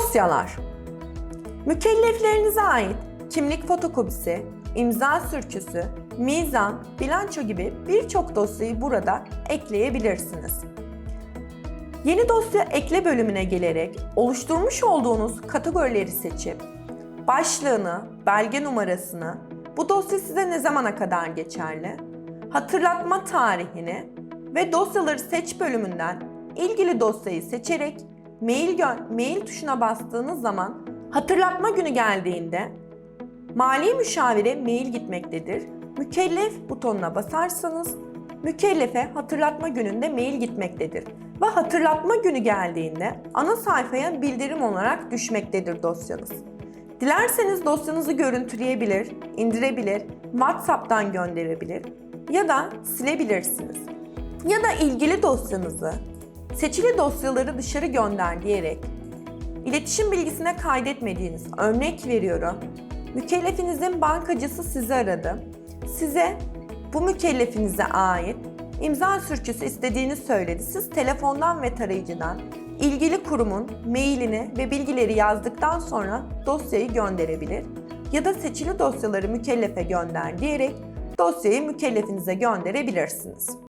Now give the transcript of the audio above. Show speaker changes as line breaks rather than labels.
Dosyalar Mükelleflerinize ait kimlik fotokopisi, imza sürçüsü, mizan, bilanço gibi birçok dosyayı burada ekleyebilirsiniz. Yeni dosya ekle bölümüne gelerek oluşturmuş olduğunuz kategorileri seçip başlığını, belge numarasını, bu dosya size ne zamana kadar geçerli, hatırlatma tarihini ve dosyaları seç bölümünden ilgili dosyayı seçerek mail mail tuşuna bastığınız zaman hatırlatma günü geldiğinde mali müşavire mail gitmektedir. Mükellef butonuna basarsanız mükellefe hatırlatma gününde mail gitmektedir. Ve hatırlatma günü geldiğinde ana sayfaya bildirim olarak düşmektedir dosyanız. Dilerseniz dosyanızı görüntüleyebilir, indirebilir, WhatsApp'tan gönderebilir ya da silebilirsiniz. Ya da ilgili dosyanızı seçili dosyaları dışarı gönder diyerek iletişim bilgisine kaydetmediğiniz örnek veriyorum. Mükellefinizin bankacısı sizi aradı. Size bu mükellefinize ait imza sürçüsü istediğini söyledi. Siz telefondan ve tarayıcıdan ilgili kurumun mailini ve bilgileri yazdıktan sonra dosyayı gönderebilir ya da seçili dosyaları mükellefe gönder diyerek dosyayı mükellefinize gönderebilirsiniz.